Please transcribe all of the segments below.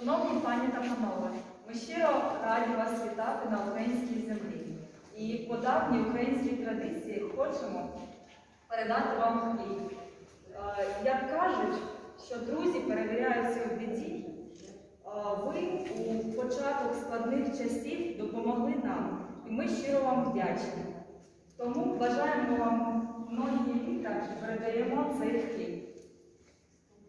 Шановні пані та панове, ми щиро раді вас вітати на українській землі. І по давній українській традиції хочемо передати вам хліб. Е, Як кажуть, що друзі перевіряються в біді, е, ви у початок складних часів допомогли нам, і ми щиро вам вдячні. Тому бажаємо вам многі літа і передаємо цей хліб.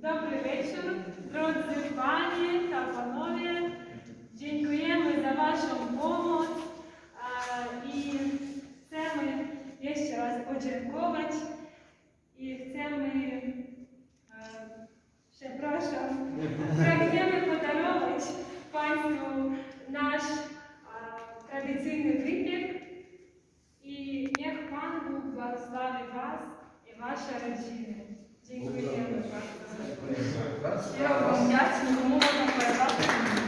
Dobry wieczór, drodzy panie jeszcze raz podziękować i chcemy, e, przepraszam, pragniemy podarować państwu nasz a, tradycyjny wypiek i niech Pan Bóg błogosławi was i wasze rodziny. Dziękujemy bardzo. Щиро вам вдячні, кому можна передати.